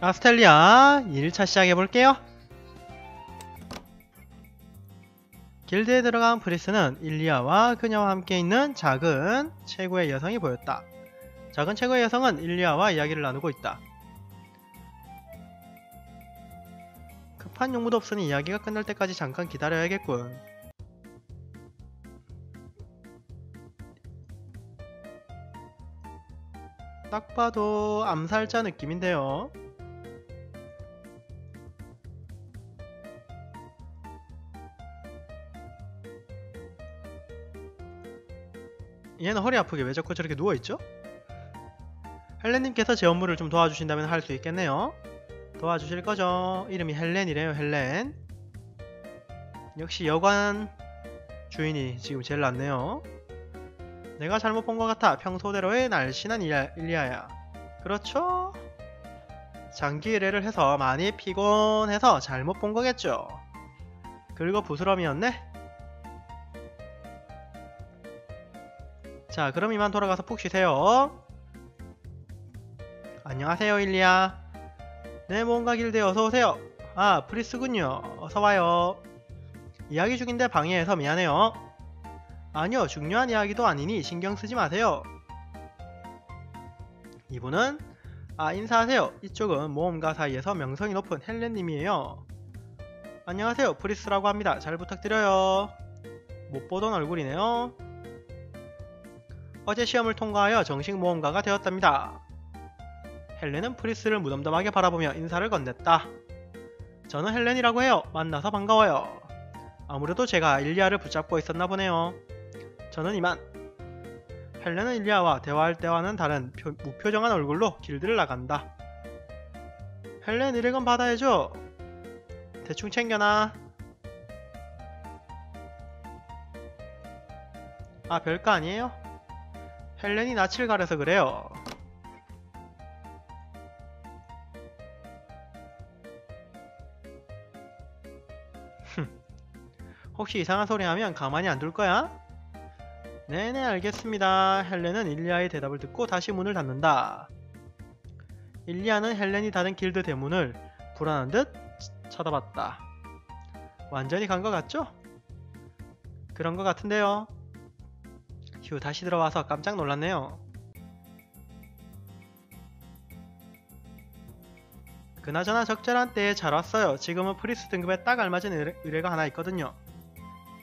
아스텔리아 1차 시작해볼게요. 길드에 들어간 프리스는 일리아와 그녀와 함께 있는 작은 최고의 여성이 보였다. 작은 최고의 여성은 일리아와 이야기를 나누고 있다. 급한 용무도 없으니 이야기가 끝날 때까지 잠깐 기다려야겠군. 딱 봐도 암살자 느낌인데요. 얘는 허리 아프게 왜 자꾸 저렇게 누워있죠? 헬렌님께서 제 업무를 좀 도와주신다면 할 수 있겠네요. 도와주실 거죠? 이름이 헬렌이래요, 헬렌. 역시 여관 주인이 지금 제일 낫네요. 내가 잘못 본 것 같아. 평소대로의 날씬한 일리아, 일리아야. 그렇죠? 장기 의뢰를 해서 많이 피곤해서 잘못 본 거겠죠? 긁어 부스럼이었네? 자, 그럼 이만 돌아가서 푹 쉬세요. 안녕하세요, 일리아. 네, 뭔가 길드에 어서오세요. 아, 프리스군요. 어서와요. 이야기 중인데 방해해서 미안해요. 아니요, 중요한 이야기도 아니니 신경 쓰지 마세요. 이분은 아 인사하세요. 이쪽은 모험가 사이에서 명성이 높은 헬렌님이에요. 안녕하세요, 프리스라고 합니다. 잘 부탁드려요. 못 보던 얼굴이네요. 어제 시험을 통과하여 정식 모험가가 되었답니다. 헬렌은 프리스를 무덤덤하게 바라보며 인사를 건넸다. 저는 헬렌이라고 해요. 만나서 반가워요. 아무래도 제가 일리아를 붙잡고 있었나 보네요. 저는 이만 헬렌은 일리아와 대화할 때와는 다른 표, 무표정한 얼굴로 길드를 나간다. 헬렌 이래건 받아야죠. 대충 챙겨놔. 아 별거 아니에요? 헬렌이 낯을 가려서 그래요. 혹시 이상한 소리 하면 가만히 안 둘 거야? 네네 알겠습니다. 헬렌은 일리아의 대답을 듣고 다시 문을 닫는다. 일리아는 헬렌이 닫은 길드 대문을 불안한 듯 쳐다봤다. 완전히 간 것 같죠? 그런 것 같은데요. 휴 다시 들어와서 깜짝 놀랐네요. 그나저나 적절한 때에 잘 왔어요. 지금은 프리스 등급에 딱 알맞은 의뢰, 의뢰가 하나 있거든요.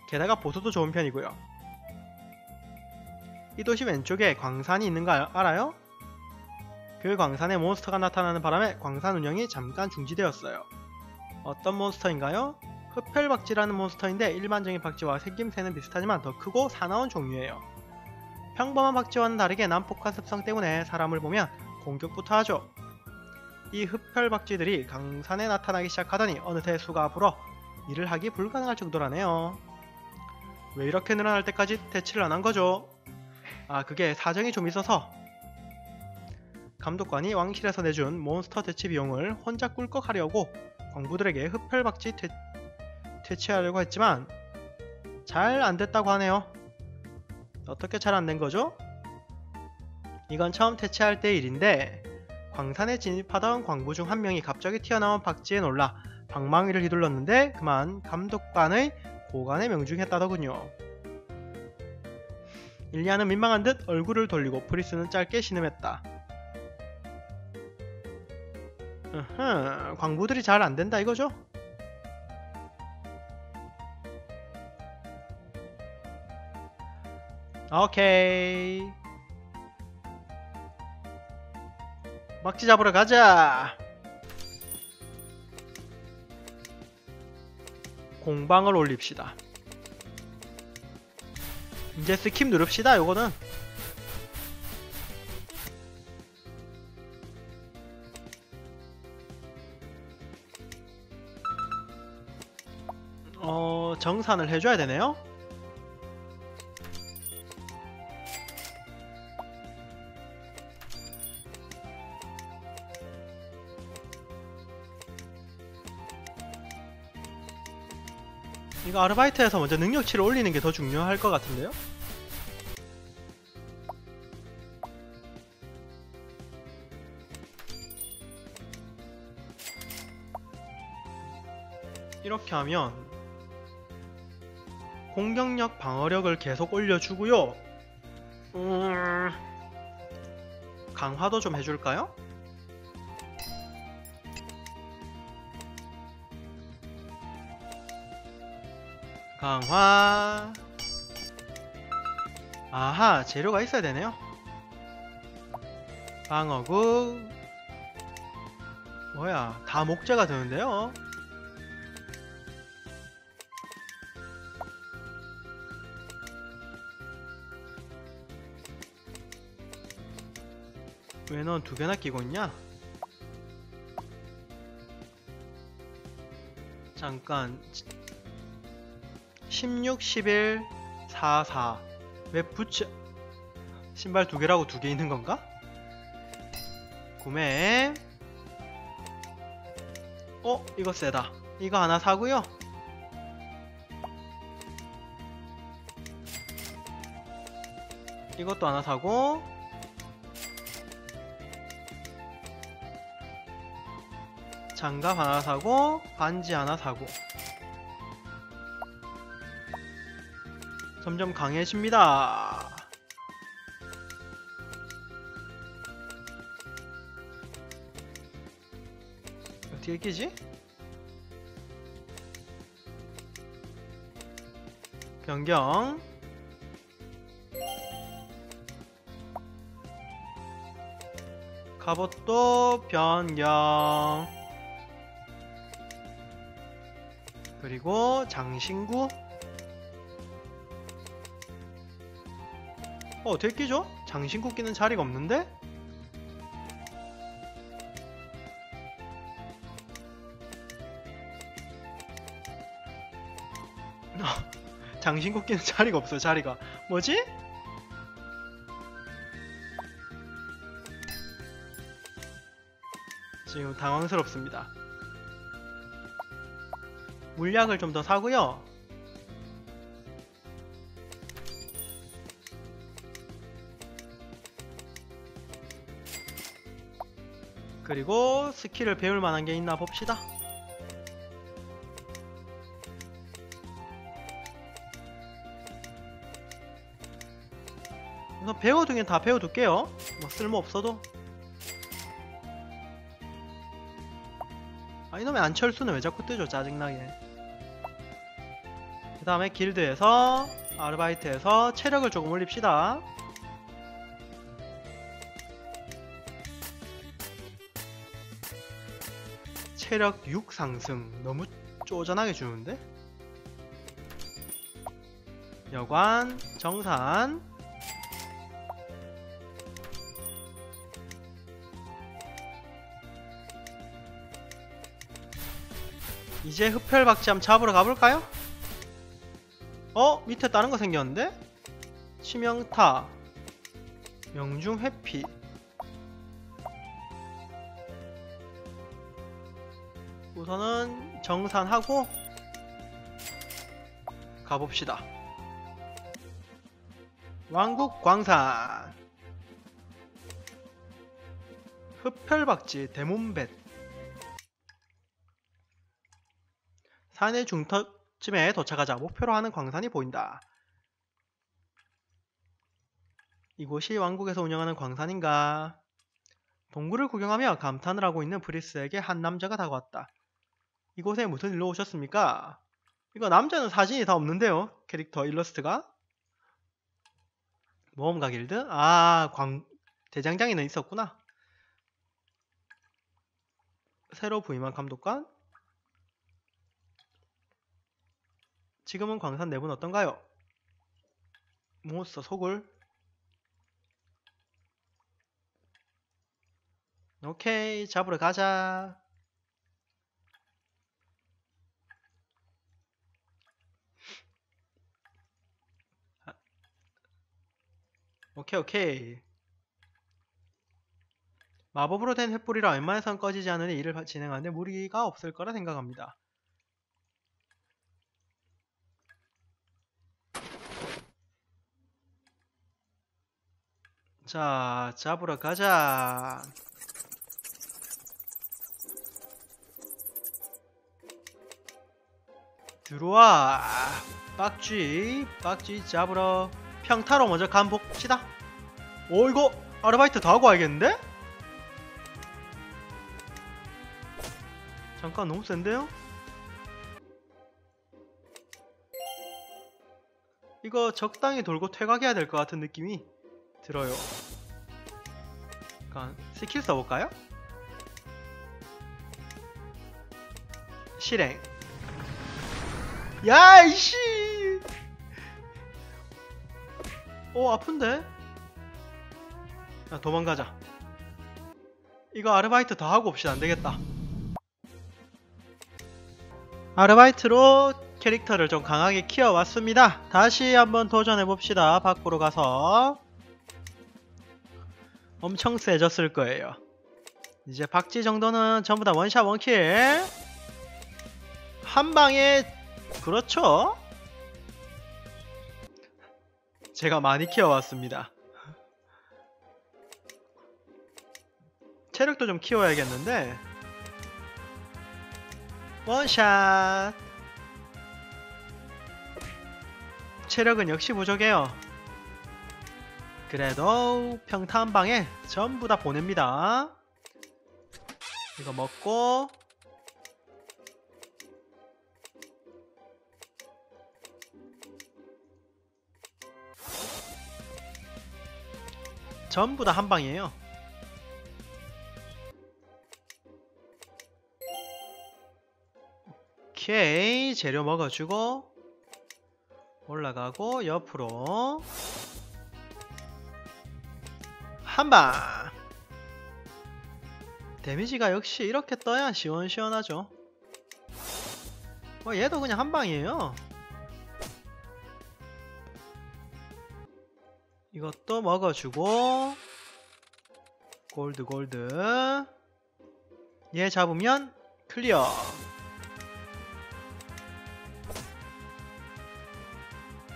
게다가 보수도 좋은 편이고요. 이 도시 왼쪽에 광산이 있는 거 알, 알아요? 그 광산에 몬스터가 나타나는 바람에 광산 운영이 잠깐 중지되었어요. 어떤 몬스터인가요? 흡혈박쥐라는 몬스터인데 일반적인 박쥐와 생김새는 비슷하지만 더 크고 사나운 종류예요. 평범한 박쥐와는 다르게 난폭한 습성 때문에 사람을 보면 공격부터 하죠. 이 흡혈 박쥐들이 강산에 나타나기 시작하더니 어느새 수가 불어 일을 하기 불가능할 정도라네요. 왜 이렇게 늘어날 때까지 대치를 안 한 거죠? 아 그게 사정이 좀 있어서 감독관이 왕실에서 내준 몬스터 대치 비용을 혼자 꿀꺽하려고 광부들에게 흡혈박쥐 대, 퇴치하려고 했지만 잘 안됐다고 하네요. 어떻게 잘 안 된 거죠? 이건 처음 퇴치할 때 일인데 광산에 진입하던 광부 중 한 명이 갑자기 튀어나온 박쥐에 놀라 방망이를 휘둘렀는데 그만 감독관의 고관에 명중했다더군요. 일리아는 민망한 듯 얼굴을 돌리고 프리스는 짧게 신음했다. 으흠, 광부들이 잘 안된다 이거죠? 오케이. 막지 잡으러 가자. 공방을 올립시다. 이제 스킵 누릅시다 요거는. 어 정산을 해줘야 되네요 이거 아르바이트에서 먼저 능력치를 올리는 게 더 중요할 것 같은데요? 이렇게 하면 공격력 방어력을 계속 올려주고요 음... 강화도 좀 해줄까요? 강화. 아하 재료가 있어야 되네요. 방어구. 뭐야 다 목재가 되는데요? 왜 넌 두 개나 끼고 있냐? 잠깐 16, 11, 4, 4. 왜 붙여? 신발 두 개라고 두 개 있는 건가? 구매. 어, 이거 세다. 이거 하나 사고요. 이것도 하나 사고. 장갑 하나 사고, 반지 하나 사고. 점점 강해집니다. 어떻게 끼지? 변경 갑옷도 변경 그리고 장신구 어, 끼죠? 장신구 끼는 자리가 없는데? 장신구 끼는 자리가 없어 자리가 뭐지? 지금 당황스럽습니다 물약을 좀 더 사고요 그리고 스킬을 배울 만한 게 있나 봅시다. 우선 배워두긴 다 배워둘게요. 뭐 쓸모 없어도. 아 이놈의 안철수는 왜 자꾸 뜨죠 짜증나게. 그 다음에 길드에서 아르바이트에서 체력을 조금 올립시다. 체력 6 상승 너무 쪼잔하게 주는데? 여관, 정산 이제 흡혈박쥐함 잡으러 가볼까요? 어? 밑에 다른 거 생겼는데? 치명타 명중 회피 우선은 정산하고 가봅시다. 왕국 광산 흡혈박쥐 대문뱃 산의 중턱쯤에 도착하자 목표로 하는 광산이 보인다. 이곳이 왕국에서 운영하는 광산인가? 동굴을 구경하며 감탄을 하고 있는 브리스에게 한 남자가 다가왔다. 이곳에 무슨 일로 오셨습니까? 이거 남자는 사진이 다 없는데요. 캐릭터 일러스트가. 모험가 길드? 아, 광, 대장장이는 있었구나. 새로 부임한 감독관? 지금은 광산 내부는 어떤가요? 몬스터 소굴? 오케이, 잡으러 가자. 오케이 오케이 마법으로 된 횃불이라 웬만해선 꺼지지 않으니 일을 진행하는데 무리가 없을 거라 생각합니다. 자, 잡으러 가자. 들어와 빡쥐 빡쥐 잡으러 평타로 먼저 간 봅시다 오 이거 아르바이트 다 하고 와야겠는데? 잠깐 너무 센데요? 이거 적당히 돌고 퇴각해야 될 것 같은 느낌이 들어요 잠깐 스킬 써볼까요? 실행 야 이씨 오 아픈데? 야 도망가자. 이거 아르바이트 다 하고 옵시다. 안되겠다. 아르바이트로 캐릭터를 좀 강하게 키워왔습니다. 다시 한번 도전해봅시다. 밖으로 가서. 엄청 세졌을 거예요. 이제 박쥐 정도는 전부 다 원샷 원킬. 한 방에 그렇죠 제가 많이 키워왔습니다. 체력도 좀 키워야겠는데. 원샷 체력은 역시 부족해요. 그래도 평타 한 방에 전부 다 보냅니다. 이거 먹고 전부 다 한 방이에요. 오케이 재료 먹어주고 올라가고 옆으로 한방. 데미지가 역시 이렇게 떠야 시원시원하죠. 어, 얘도 그냥 한방이에요 이것도 먹어주고 골드 골드 얘 잡으면 클리어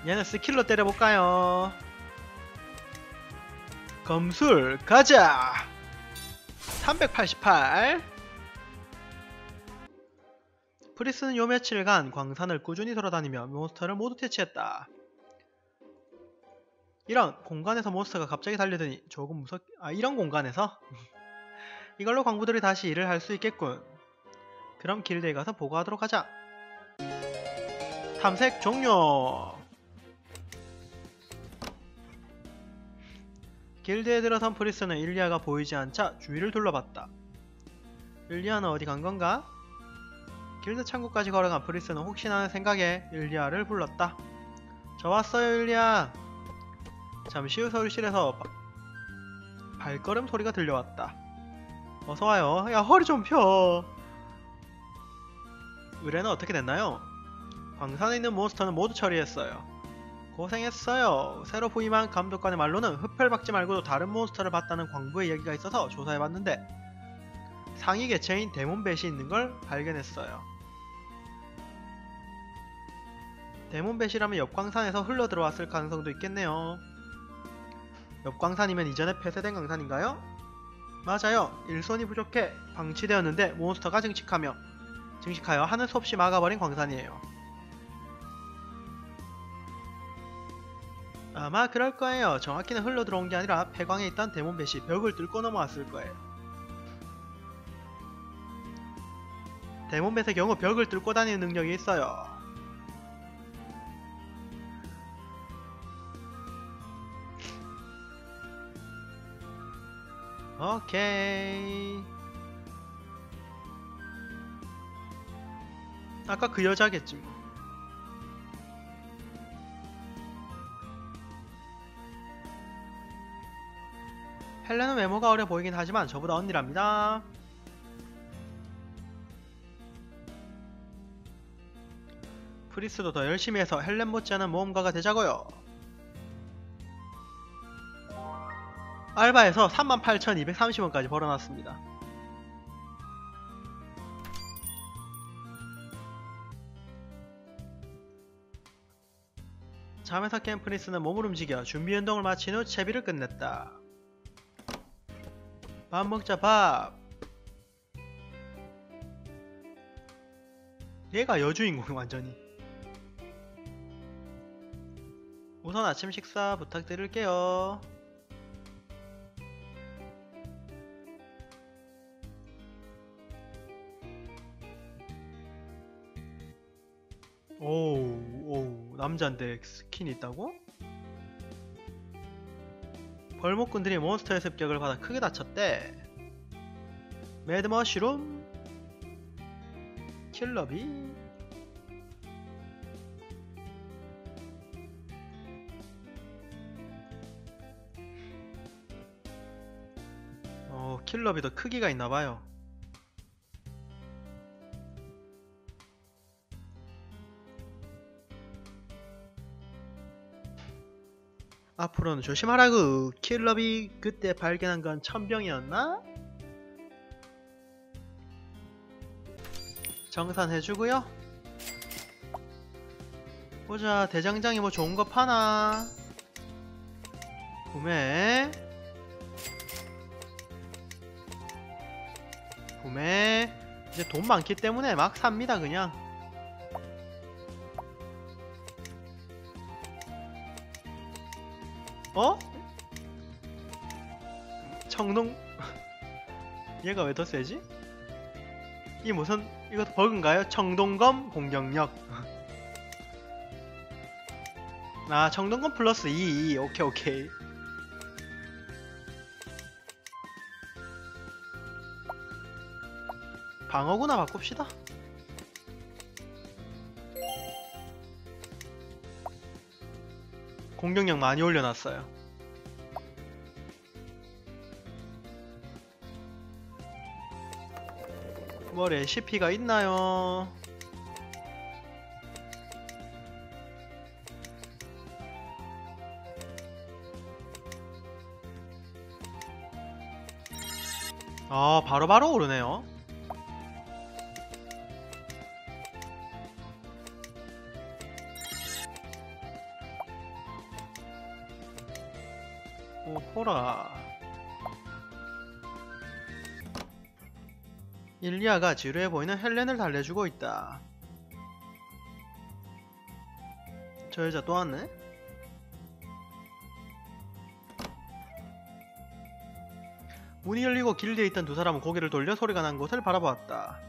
얘는 스킬로 때려볼까요? 검술 가자! 388 프리스는 요 며칠간 광산을 꾸준히 돌아다니며 몬스터를 모두 퇴치했다. 이런 공간에서 몬스터가 갑자기 달려드니 조금 무섭... 아 이런 공간에서? 이걸로 광부들이 다시 일을 할 수 있겠군. 그럼 길드에 가서 보고하도록 하자. 탐색 종료! 길드에 들어선 프리스는 일리아가 보이지 않자 주위를 둘러봤다. 일리아는 어디 간 건가? 길드 창고까지 걸어간 프리스는 혹시나 하는 생각에 일리아를 불렀다. 저 왔어요 일리아. 잠시 후 서울실에서 바... 발걸음 소리가 들려왔다. 어서와요. 야 허리 좀 펴. 의뢰는 어떻게 됐나요? 광산에 있는 몬스터는 모두 처리했어요. 고생했어요. 새로 부임한 감독관의 말로는 흡혈박쥐 말고도 다른 몬스터를 봤다는 광부의 얘기가 있어서 조사해봤는데 상위 개체인 데몬뱃이 있는 걸 발견했어요. 데몬뱃이라면 옆광산에서 흘러들어왔을 가능성도 있겠네요. 옆 광산이면 이전에 폐쇄된 광산인가요? 맞아요. 일손이 부족해 방치되었는데 몬스터가 증식하며 증식하여 하는 수 없이 막아버린 광산이에요. 아마 그럴 거예요. 정확히는 흘러 들어온 게 아니라 폐광에 있던 데몬뱃이 벽을 뚫고 넘어왔을 거예요. 데몬뱃의 경우 벽을 뚫고 다니는 능력이 있어요. 오케이. 아까 그 여자겠지 뭐. 헬렌은 외모가 어려 보이긴 하지만 저보다 언니랍니다. 프리스도 더 열심히 해서 헬렌 못지않은 모험가가 되자고요. 알바에서 38,230원까지 벌어놨습니다. 잠에서 깬 프린스는 몸을 움직여 준비 운동을 마친 후 채비를 끝냈다. 밥 먹자 밥! 얘가 여주인공 완전히 우선 아침 식사 부탁드릴게요 오우, 오우, 남잔데 스킨이 있다고? 벌목꾼들이 몬스터의 습격을 받아 크게 다쳤대. 매드머쉬룸, 킬러비, 어, 킬러비도 크기가 있나봐요. 앞으로는 조심하라고. 킬러비 그때 발견한 건 천병이었나? 정산해주고요. 보자 대장장이 뭐 좋은 거 파나? 구매. 구매. 이제 돈 많기 때문에 막 삽니다 그냥. 어? 청동 얘가 왜 더 세지? 이 무슨 이것도 버그인가요? 청동검 공격력 아 청동검 플러스 2 오케이 오케이 방어구나 바꿉시다 공격력 많이 올려놨어요. 뭐 레시피가 있나요? 아 바로바로 오르네요. 오호라. 일리아가 지루해 보이는 헬렌을 달래주고 있다. 저 여자 또 왔네? 문이 열리고 길드에 있던 두 사람은 고개를 돌려 소리가 난 곳을 바라보았다.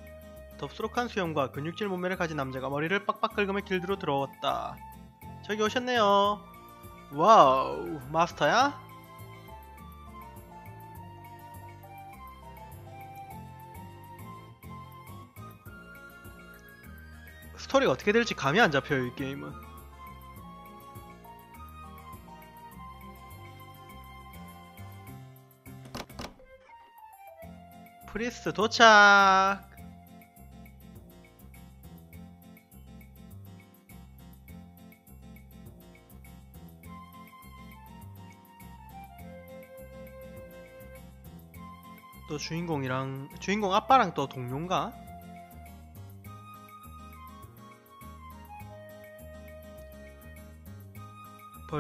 덥수룩한 수염과 근육질 몸매를 가진 남자가 머리를 빡빡 긁으며 길드로 들어왔다. 저기 오셨네요. 와우 마스터야? 스토리가 어떻게 될지 감이 안 잡혀요 이 게임은 프리스 도착 또 주인공이랑 주인공 아빠랑 또 동료인가?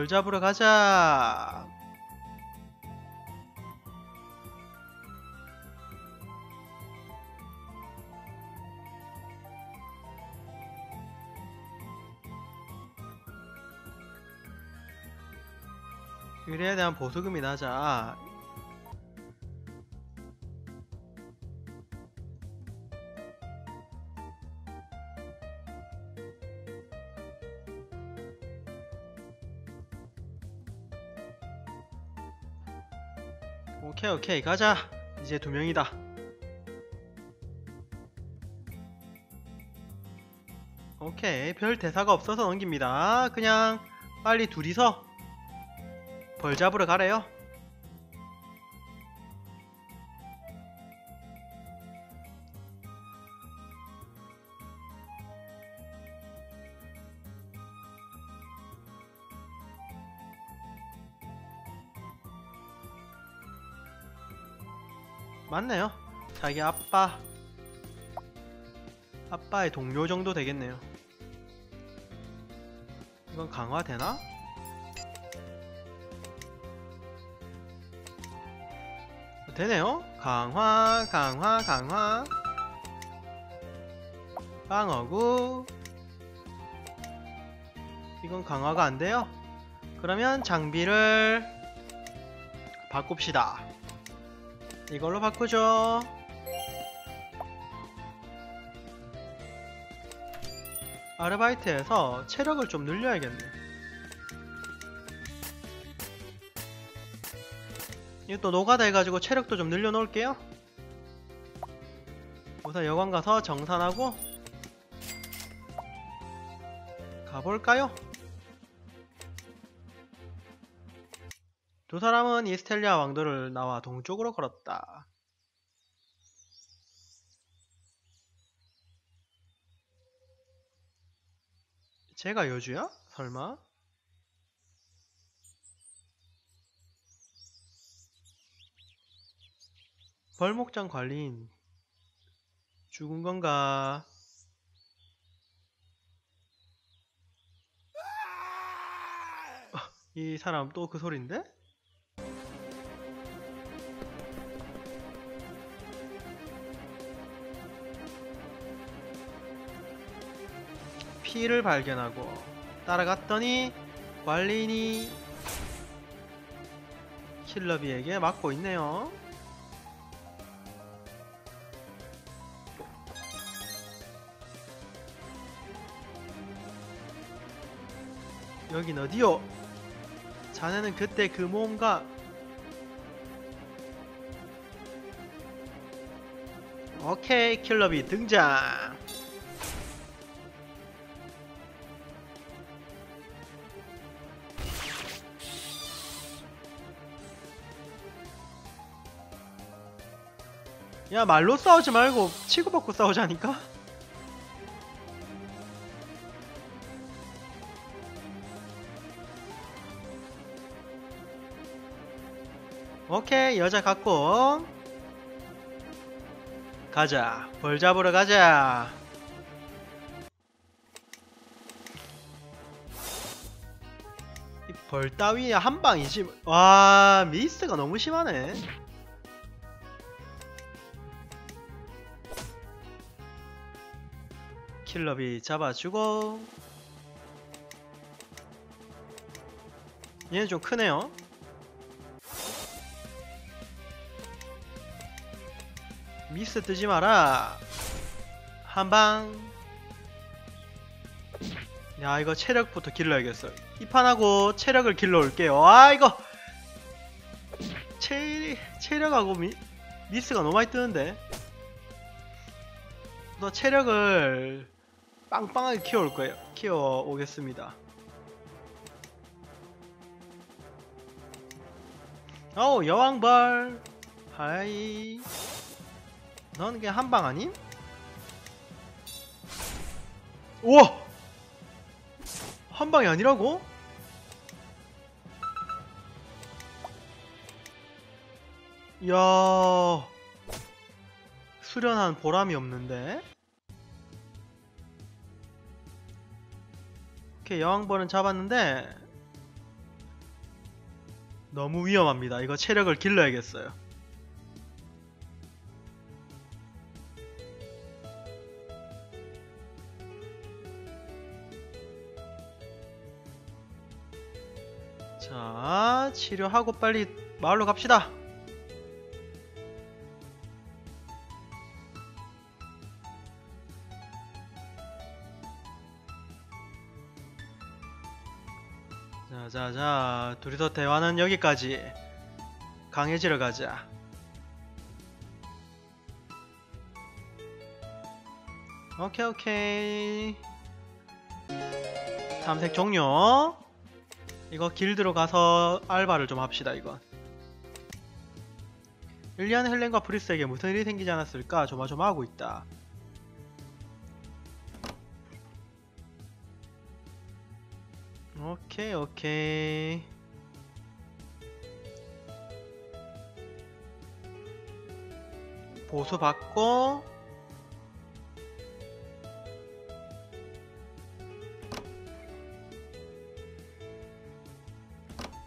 벌 잡으러 가자. 의뢰에 대한 보수금이 나자. 오케이 오케이 가자. 이제 두 명이다. 오케이 별 대사가 없어서 넘깁니다. 그냥 빨리 둘이서 벌 잡으러 가래요 맞네요. 자기 아빠 아빠의 동료 정도 되겠네요. 이건 강화되나? 되네요. 강화, 강화, 강화. 방어구. 이건 강화가 안 돼요. 그러면 장비를 바꿉시다. 이걸로 바꾸죠. 아르바이트에서 체력을 좀 늘려야겠네. 이거 또 노가다 해가지고 체력도 좀 늘려놓을게요. 우선 여관 가서 정산하고 가볼까요? 두 사람은 이스텔리아 왕도를 나와 동쪽으로 걸었다. 제가 여주야? 설마? 벌목장 관리인 죽은 건가? 아, 이 사람 또 그 소린데? 피를 발견하고 따라갔더니 관리인이 킬러비에게 맞고 있네요. 여긴 어디요? 자네는 그때 그 모험가 오케이 킬러비 등장 야 말로 싸우지 말고 치고받고 싸우자니까? 오케이 여자 갖고 가자. 벌 잡으러 가자. 이벌 따위에 한 방이지 와 미스가 너무 심하네 킬러비 잡아주고. 얘는 좀 크네요. 미스 뜨지 마라. 한방. 야 이거 체력부터 길러야겠어 이 판하고 체력을 길러 올게요. 아 이거. 체, 체력하고 미, 미스가 너무 많이 뜨는데. 너 체력을 빵빵하게 키워올 거예요 키워 오겠습니다 어우 여왕벌 하이 넌 그냥 한방 아님? 우와! 한방이 아니라고? 이야 수련한 보람이 없는데? 오케이 여왕벌은 잡았는데 너무 위험합니다 이거 체력을 길러야겠어요 자, 치료하고 빨리 마을로 갑시다. 자, 자, 자, 둘이서 대화는 여기까지. 강해지러 가자. 오케이, 오케이. 탐색 종료. 이거 길드로 가서 알바를 좀 합시다 이건 일리안 헬렌과 브리스에게 무슨 일이 생기지 않았을까 조마조마하고 있다 오케이 오케이 보수 받고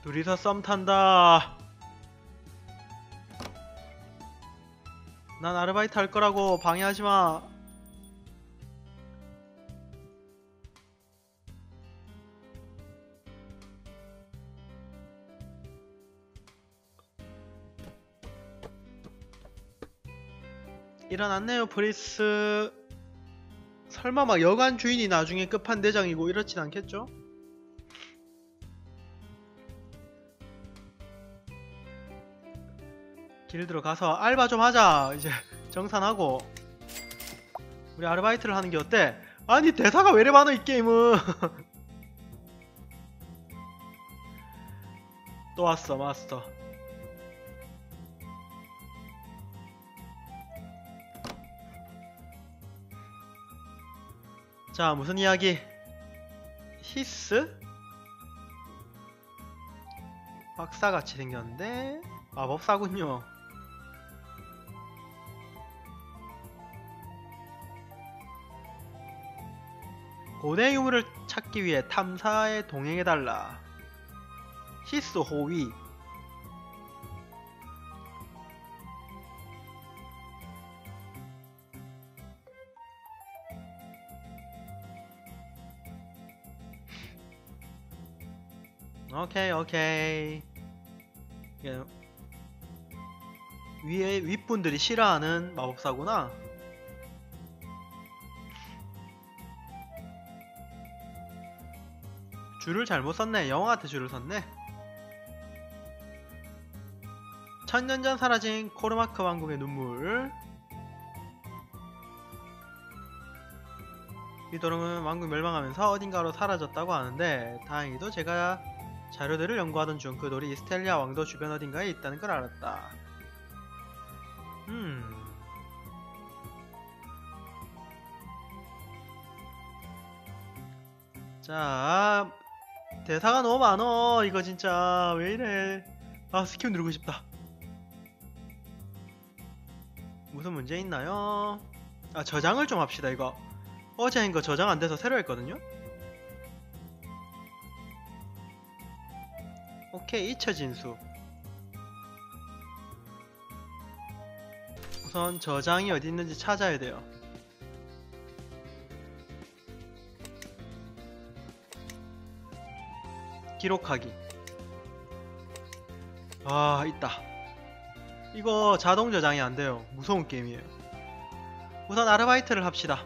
둘이서 썸 탄다. 난 아르바이트 할 거라고 방해하지 마. 일어났네요 프리스. 설마 막 여관 주인이 나중에 끝판대장이고 이렇진 않겠죠? 길드로 가서 알바 좀 하자. 이제 정산하고. 우리 아르바이트를 하는 게 어때? 아니 대사가 왜 이래 많아 이 게임은. 또 왔어 마스터 자 무슨 이야기? 히스? 박사같이 생겼는데? 마법사군요. 고대 유물을 찾기 위해 탐사에 동행해달라. 히스 호위 오케이 오케이. 위에 윗분들이 싫어하는 마법사구나. 줄을 잘못 썼네. 영어한테 줄을 섰네. 천년 전 사라진 코르마크 왕국의 눈물. 이도롱은 왕국 멸망하면서 어딘가로 사라졌다고 하는데 다행히도 제가 자료들을 연구하던 중 그 돌이 스텔리아 왕도 주변 어딘가에 있다는 걸 알았다. 음. 자, 대사가 너무 많어. 이거 진짜 왜 이래? 아, 스킵 누르고 싶다. 무슨 문제 있나요? 아, 저장을 좀 합시다, 이거. 어제 한거 저장 안 돼서 새로 했거든요? 오케이 잊혀진 수. 우선 저장이 어디 있는지 찾아야 돼요. 기록하기. 아 있다. 이거 자동 저장이 안 돼요. 무서운 게임이에요. 우선 아르바이트를 합시다